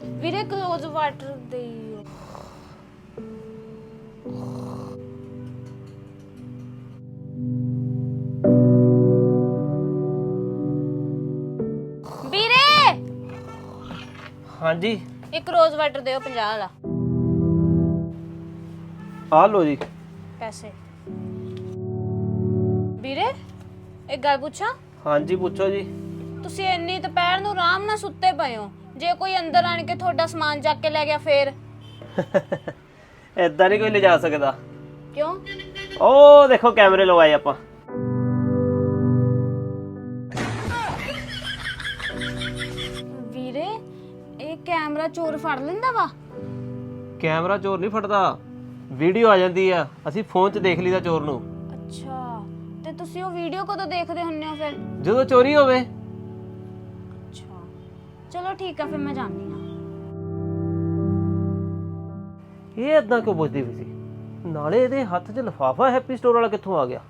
ਵੀਰੇ close water ਦੇਈਓ ਵੀਰੇ! ਹਾਂਜੀ। ਇੱਕ ਰੋਜ਼ ਵਾਟਰ ਦਿਓ 50 ਵਾਲਾ। ਆ ਲਓ ਜੀ। ਪੈਸੇ। ਵੀਰੇ ਇੱਕ ਗੱਲ ਪੁੱਛਾਂ? ਹਾਂਜੀ ਪੁੱਛੋ ਜੀ। ਤੁਸੀਂ ਇੰਨੀ ਦੁਪਹਿਰ ਨੂੰ ਆਰਾਮ ਨਾਲ ਸੁੱਤੇ ਪਏ ਹੋ। ਜੇ ਕੋਈ ਅੰਦਰ ਆਣ ਕੇ ਤੁਹਾਡਾ ਸਮਾਨ ਚੱਕ ਕੇ ਲੈ ਗਿਆ ਫੇਰ? ਐਦਾਂ ਨਹੀਂ ਕੋਈ ਲਿਜਾ ਸਕਦਾ। ਕਿਉਂ? ਉਹ ਦੇਖੋ ਕੈਮਰੇ ਲਵਾਏ ਆਪਾਂ। ਵੀਰੇ ਇਹ ਕੈਮਰਾ ਚੋਰ ਫੜ ਲੈਂਦਾ ਵਾ? ਕੈਮਰਾ ਚੋਰ ਨਹੀਂ ਫੜਦਾ। ਵੀਡੀਓ ਆ ਜਾਂਦੀ ਆ। ਅਸੀਂ ਫੋਨ 'ਚ ਦੇਖ ਲਈਦਾ ਚੋਰ ਨੂੰ। ਅੱਛਾ ਤੇ ਤੁਸੀਂ ਉਹ ਵੀਡੀਓ ਕਦੋਂ ਦੇਖਦੇ ਹੁੰਨੇ ਹੋ ਫਿਰ? ਜਦੋਂ ਚੋਰੀ ਹੋਵੇ। ਚਲੋ ਠੀਕ ਆ, ਫਿਰ ਮੈਂ ਜਾਂਦੀ ਹਾਂ। ਇਹ ਐਦਾਂ ਕਿਉਂ ਪੁੱਛਦੀ ਵੀ ਸੀ? ਨਾਲੇ ਇਹਦੇ ਹੱਥ 'ਚ ਲਫਾਫਾ ਹੈਪੀ ਸਟੋਰ ਵਾਲਾ ਕਿੱਥੋਂ ਆ ਗਿਆ?